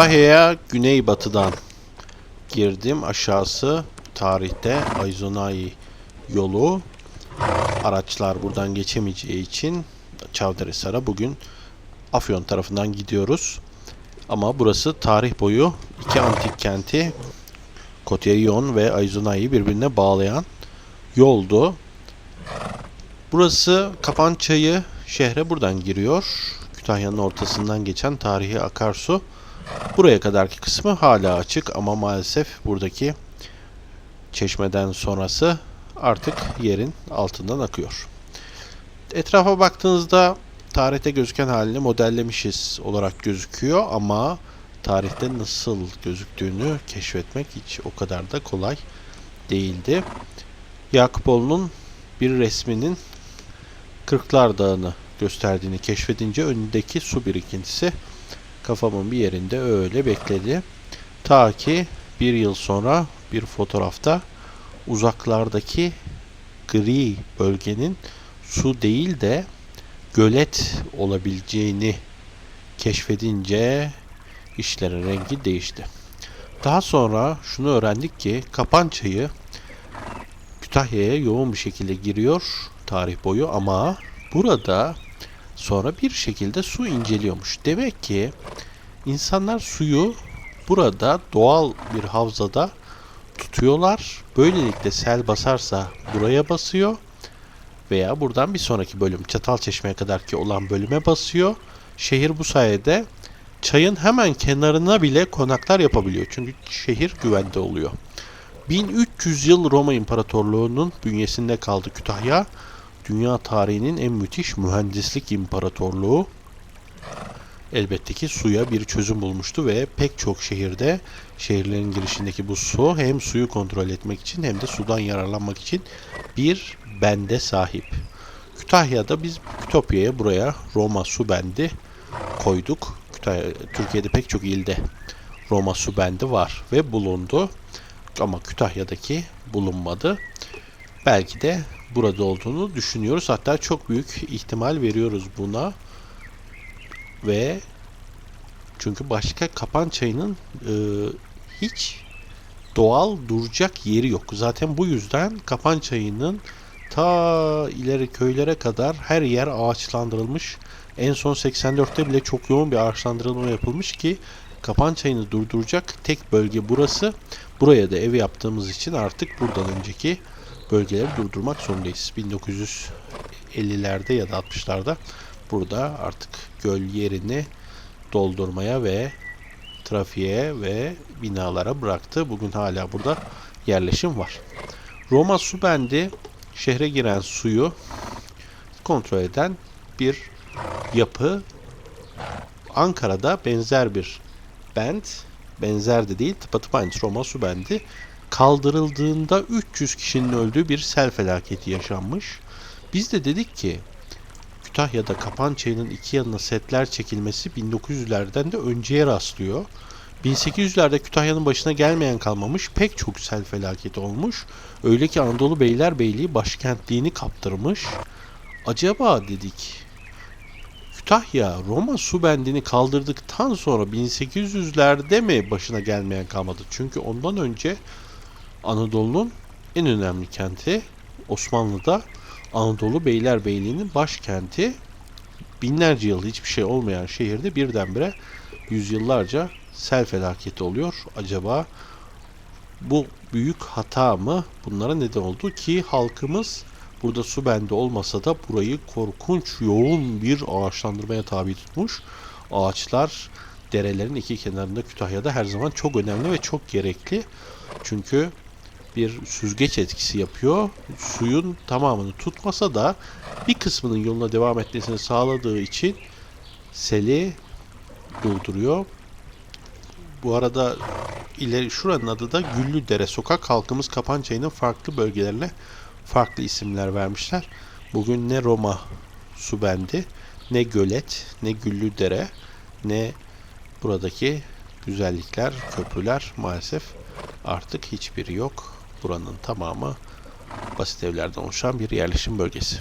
Kütahya'ya güneybatıdan girdim. Aşağısı tarihte Ayzonay yolu. Araçlar buradan geçemeyeceği için Çavdarhisar'a bugün Afyon tarafından gidiyoruz. Ama burası tarih boyu iki antik kenti Koterion ve Ayzonay'ı birbirine bağlayan yoldu. Burası Kapançayı şehre buradan giriyor. Kütahya'nın ortasından geçen tarihi akarsu. Buraya kadarki kısmı hala açık ama maalesef buradaki çeşmeden sonrası artık yerin altından akıyor. Etrafa baktığınızda tarihte gözüken halini modellemişiz olarak gözüküyor ama tarihte nasıl gözüktüğünü keşfetmek hiç o kadar da kolay değildi. Yakupoğlu'nun bir resminin Kırklar Dağı'nı gösterdiğini keşfedince önündeki su birikintisi kafamın bir yerinde öyle bekledi. Ta ki bir yıl sonra bir fotoğrafta uzaklardaki gri bölgenin su değil de gölet olabileceğini keşfedince işlerin rengi değişti. Daha sonra şunu öğrendik ki Kapançayı Kütahya'ya yoğun bir şekilde giriyor tarih boyu ama burada sonra bir şekilde su inceliyormuş. Demek ki insanlar suyu burada doğal bir havzada tutuyorlar. Böylelikle sel basarsa buraya basıyor veya buradan bir sonraki bölüm Çatalçeşme'ye kadar ki olan bölüme basıyor. Şehir bu sayede çayın hemen kenarına bile konaklar yapabiliyor. Çünkü şehir güvende oluyor. 1300 yıl Roma İmparatorluğu'nun bünyesinde kaldı Kütahya. Dünya tarihinin en müthiş mühendislik imparatorluğu. Elbette ki suya bir çözüm bulmuştu ve pek çok şehirde şehirlerin girişindeki bu su hem suyu kontrol etmek için hem de sudan yararlanmak için bir bende sahip. Kütahya'da biz Kütopya'ya buraya Roma su bendi koyduk. Kütahya, Türkiye'de pek çok ilde Roma su bendi var ve bulundu. Ama Kütahya'daki bulunmadı. Belki de burada olduğunu düşünüyoruz. Hatta çok büyük ihtimal veriyoruz buna. Ve çünkü başka kapan çayının e, hiç doğal duracak yeri yok. Zaten bu yüzden kapan çayının ta ileri köylere kadar her yer ağaçlandırılmış. En son 84'te bile çok yoğun bir ağaçlandırılma yapılmış ki kapan çayını durduracak tek bölge burası. Buraya da ev yaptığımız için artık buradan önceki bölgeleri durdurmak zorundayız. 1950'lerde ya da 60'larda burada artık göl yerini doldurmaya ve trafiğe ve binalara bıraktı. Bugün hala burada yerleşim var. Roma su bendi şehre giren suyu kontrol eden bir yapı. Ankara'da benzer bir bend, benzer de değil, tıpatıp aynısı Roma su bendi kaldırıldığında 300 kişinin öldüğü bir sel felaketi yaşanmış. Biz de dedik ki Kütahya'da kapan çayının iki yanına setler çekilmesi 1900'lerden de önceye rastlıyor. 1800'lerde Kütahya'nın başına gelmeyen kalmamış pek çok sel felaketi olmuş. Öyle ki Anadolu Beylerbeyliği başkentliğini kaptırmış. Acaba dedik Kütahya Roma su bendini kaldırdıktan sonra 1800'lerde mi başına gelmeyen kalmadı? Çünkü ondan önce Anadolu'nun en önemli kenti Osmanlı'da Anadolu Beylerbeyliği'nin başkenti binlerce yıl hiçbir şey olmayan şehirde birdenbire yüzyıllarca sel felaketi oluyor. Acaba bu büyük hata mı bunlara neden oldu ki halkımız burada su bende olmasa da burayı korkunç yoğun bir ağaçlandırmaya tabi tutmuş. Ağaçlar derelerin iki kenarında Kütahya'da her zaman çok önemli ve çok gerekli. Çünkü bir süzgeç etkisi yapıyor. Suyun tamamını tutmasa da bir kısmının yoluna devam etmesini sağladığı için seli durduruyor. Bu arada ileri şuranın adı da Güllüdere Sokak. Halkımız Kapançay'ın farklı bölgelerine farklı isimler vermişler. Bugün ne Roma su bendi, ne gölet, ne Güllüdere, ne buradaki güzellikler, köprüler maalesef artık hiçbiri yok. Buranın tamamı basit evlerden oluşan bir yerleşim bölgesi.